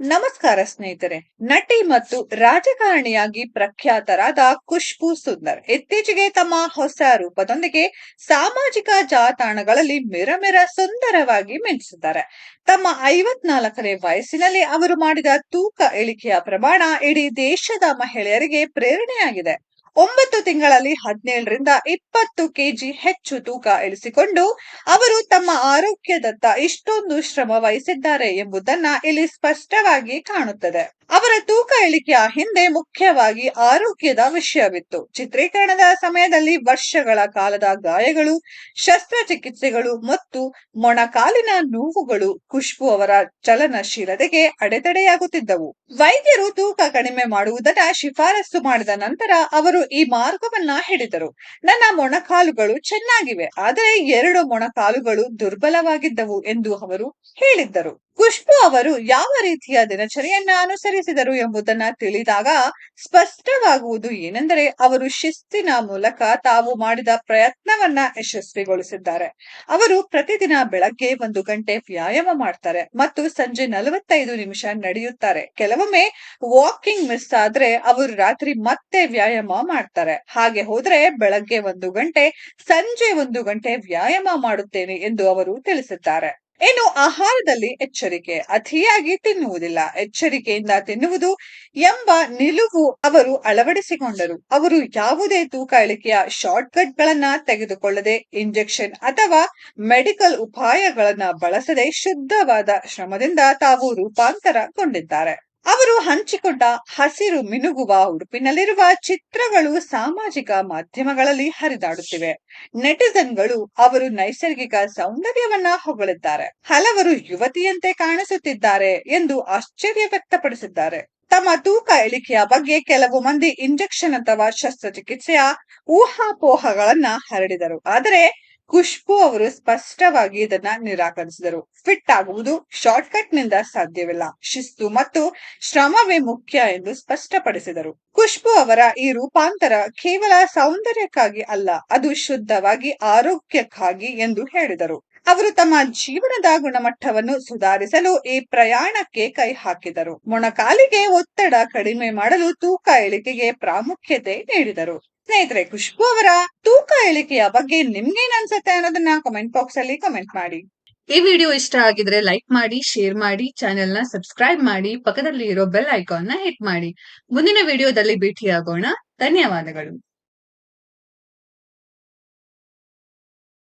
ನಮಸ್ಕಾರ ಸ್ನೇಹಿತರೆ, ನಟಿ ಮತ್ತು ರಾಜಕಾರಣಿಯಾಗಿ ಪ್ರಖ್ಯಾತರಾದ ಖುಷ್ಬು ಸುಂದರ್ ಇತ್ತೀಚೆಗೆ ತಮ್ಮ ಹೊಸ ರೂಪದೊಂದಿಗೆ ಸಾಮಾಜಿಕ ಜಾಲತಾಣಗಳಲ್ಲಿ ಮಿರಮಿರ ಸುಂದರವಾಗಿ ಮಿಂಚಿಸಿದ್ದಾರೆ. ತಮ್ಮ ಐವತ್ನಾಲ್ಕನೇ ವಯಸ್ಸಿನಲ್ಲಿ ಅವರು ಮಾಡಿದ ತೂಕ ಇಳಿಕೆಯ ಪ್ರಮಾಣ ಇಡೀ ದೇಶದ ಮಹಿಳೆಯರಿಗೆ ಪ್ರೇರಣೆಯಾಗಿದೆ. ಒಂಬತ್ತು ತಿಂಗಳಲ್ಲಿ ಹದಿನೇಳರಿಂದ ಇಪ್ಪತ್ತು ಕೆಜಿ ಹೆಚ್ಚು ತೂಕ ಇಳಿಸಿಕೊಂಡು ಅವರು ತಮ್ಮ ಆರೋಗ್ಯದತ್ತ ಇಷ್ಟೊಂದು ಶ್ರಮ ವಹಿಸಿದ್ದಾರೆ ಎಂಬುದನ್ನ ಇಲ್ಲಿ ಸ್ಪಷ್ಟವಾಗಿ ಕಾಣುತ್ತದೆ. ಅವರ ತೂಕ ಇಳಿಕೆಯ ಹಿಂದೆ ಮುಖ್ಯವಾಗಿ ಆರೋಗ್ಯದ ವಿಷಯವಿತ್ತು. ಚಿತ್ರೀಕರಣದ ಸಮಯದಲ್ಲಿ ವರ್ಷಗಳ ಕಾಲದ ಗಾಯಗಳು, ಶಸ್ತ್ರಚಿಕಿತ್ಸೆಗಳು ಮತ್ತು ಮೊಣಕಾಲಿನ ನೋವುಗಳು ಖುಷ್ಬು ಅವರ ಚಲನಶೀಲತೆಗೆ ಅಡೆತಡೆಯಾಗುತ್ತಿದ್ದವು. ವೈದ್ಯರು ತೂಕ ಕಡಿಮೆ ಮಾಡುವುದನ್ನ ಶಿಫಾರಸು ಮಾಡಿದ ನಂತರ ಅವರು ಈ ಮಾರ್ಗವನ್ನ ಹಿಡಿದರು. ನನ್ನ ಮೊಣಕಾಲುಗಳು ಚೆನ್ನಾಗಿವೆ, ಆದರೆ ಎರಡು ಮೊಣಕಾಲುಗಳು ದುರ್ಬಲವಾಗಿದ್ದವು ಎಂದು ಅವರು ಹೇಳಿದ್ದರು. ಖುಷ್ಬು ಅವರು ಯಾವ ರೀತಿಯ ದಿನಚರಿಯನ್ನ ಅನುಸರಿಸಿದರು ಎಂಬುದನ್ನ ತಿಳಿದಾಗ ಸ್ಪಷ್ಟವಾಗುವುದು ಏನೆಂದರೆ ಅವರು ಶಿಸ್ತಿನ ಮೂಲಕ ತಾವು ಮಾಡಿದ ಪ್ರಯತ್ನವನ್ನ ಯಶಸ್ವಿಗೊಳಿಸಿದ್ದಾರೆ. ಅವರು ಪ್ರತಿದಿನ ಬೆಳಗ್ಗೆ ಒಂದು ಗಂಟೆ ವ್ಯಾಯಾಮ ಮಾಡ್ತಾರೆ ಮತ್ತು ಸಂಜೆ ನಲವತ್ತೈದು ನಿಮಿಷ ನಡೆಯುತ್ತಾರೆ. ಕೆಲವೊಮ್ಮೆ ವಾಕಿಂಗ್ ಮಿಸ್ ಆದ್ರೆ ಅವರು ರಾತ್ರಿ ಮತ್ತೆ ವ್ಯಾಯಾಮ ಮಾಡ್ತಾರೆ. ಹಾಗೆ ಹೋದ್ರೆ ಬೆಳಗ್ಗೆ ಒಂದು ಗಂಟೆ, ಸಂಜೆ ಒಂದು ಗಂಟೆ ವ್ಯಾಯಾಮ ಮಾಡುತ್ತೇನೆ ಎಂದು ಅವರು ತಿಳಿಸಿದ್ದಾರೆ. ಇನ್ನು ಆಹಾರದಲ್ಲಿ ಎಚ್ಚರಿಕೆ? ಅತಿಯಾಗಿ ತಿನ್ನುವುದಿಲ್ಲ. ಎಚ್ಚರಿಕೆಯಿಂದ ತಿನ್ನುವುದು ಎಂಬ ನಿಲುವು ಅವರು ಅಳವಡಿಸಿಕೊಂಡರು. ಅವರು ಯಾವುದೇ ತೂಕ ಇಳಿಕೆಯ ಶಾರ್ಟ್ ಕಟ್ ಗಳನ್ನ ತೆಗೆದುಕೊಳ್ಳದೆ, ಇಂಜೆಕ್ಷನ್ ಅಥವಾ ಮೆಡಿಕಲ್ ಉಪಾಯಗಳನ್ನ ಬಳಸದೆ ಶುದ್ಧವಾದ ಶ್ರಮದಿಂದ ತಾವು ರೂಪಾಂತರಗೊಂಡಿದ್ದಾರೆ ಅವರು ಹಂಚಿಕೊಂಡ ಹಸಿರು ಮಿನುಗುವ ಉಡುಪಿನಲ್ಲಿರುವ ಚಿತ್ರಗಳು ಸಾಮಾಜಿಕ ಮಾಧ್ಯಮಗಳಲ್ಲಿ ಹರಿದಾಡುತ್ತಿವೆ. ನೆಟಿಸನ್ಗಳು ಅವರು ನೈಸರ್ಗಿಕ ಸೌಂದರ್ಯವನ್ನ ಹೊಗಳಿದ್ದಾರೆ. ಹಲವರು ಯುವತಿಯಂತೆ ಕಾಣಿಸುತ್ತಿದ್ದಾರೆ ಎಂದು ಆಶ್ಚರ್ಯ ವ್ಯಕ್ತಪಡಿಸಿದ್ದಾರೆ. ತಮ್ಮ ತೂಕ ಇಳಿಕೆಯ ಬಗ್ಗೆ ಕೆಲವು ಮಂದಿ ಇಂಜೆಕ್ಷನ್ ಅಥವಾ ಶಸ್ತ್ರಚಿಕಿತ್ಸೆಯ ಊಹಾಪೋಹಗಳನ್ನ ಹರಡಿದರು. ಆದರೆ ಖುಷ್ಬು ಅವರು ಸ್ಪಷ್ಟವಾಗಿ ಇದನ್ನ ನಿರಾಕರಿಸಿದರು. ಫಿಟ್ ಆಗುವುದು ಶಾರ್ಟ್ ಕಟ್ನಿಂದ ಸಾಧ್ಯವಿಲ್ಲ. ಶಿಸ್ತು ಮತ್ತು ಶ್ರಮವೇ ಮುಖ್ಯ ಎಂದು ಸ್ಪಷ್ಟಪಡಿಸಿದರು. ಖುಷ್ಬು ಅವರ ಈ ರೂಪಾಂತರ ಕೇವಲ ಸೌಂದರ್ಯಕ್ಕಾಗಿ ಅಲ್ಲ, ಅದು ಶುದ್ಧವಾಗಿ ಆರೋಗ್ಯಕ್ಕಾಗಿ ಎಂದು ಹೇಳಿದರು. ಅವರು ತಮ್ಮ ಜೀವನದ ಗುಣಮಟ್ಟವನ್ನು ಸುಧಾರಿಸಲು ಈ ಪ್ರಯಾಣಕ್ಕೆ ಕೈ ಹಾಕಿದರು. ಮೊಣಕಾಲಿಗೆ ಒತ್ತಡ ಕಡಿಮೆ ಮಾಡಲು ತೂಕ ಇಳಿಕೆಗೆ ಪ್ರಾಮುಖ್ಯತೆ ನೀಡಿದರು. ಸ್ನೇಹಿತರೆ, ಖುಷ್ಬು ಅವರ ತೂಕ ಇಳಿಕೆಯ ಬಗ್ಗೆ ನಿಮ್ಗೇನ್ ಅನ್ಸುತ್ತೆ ಅನ್ನೋದನ್ನ ಕಮೆಂಟ್ ಬಾಕ್ಸ್ ಅಲ್ಲಿ ಕಮೆಂಟ್ ಮಾಡಿ. ಈ ವಿಡಿಯೋ ಇಷ್ಟ ಆಗಿದ್ರೆ ಲೈಕ್ ಮಾಡಿ ಶೇರ್ ಮಾಡಿ ಚಾನೆಲ್ನ ಸಬ್ಸ್ಕ್ರೈಬ್ ಮಾಡಿ ಪಕ್ಕದಲ್ಲಿ ಇರೋ ಬೆಲ್ ಐಕಾನ್ನ ಹಿಟ್ ಮಾಡಿ. ಮುಂದಿನ ವಿಡಿಯೋದಲ್ಲಿ ಭೇಟಿಯಾಗೋಣ. ಧನ್ಯವಾದಗಳು.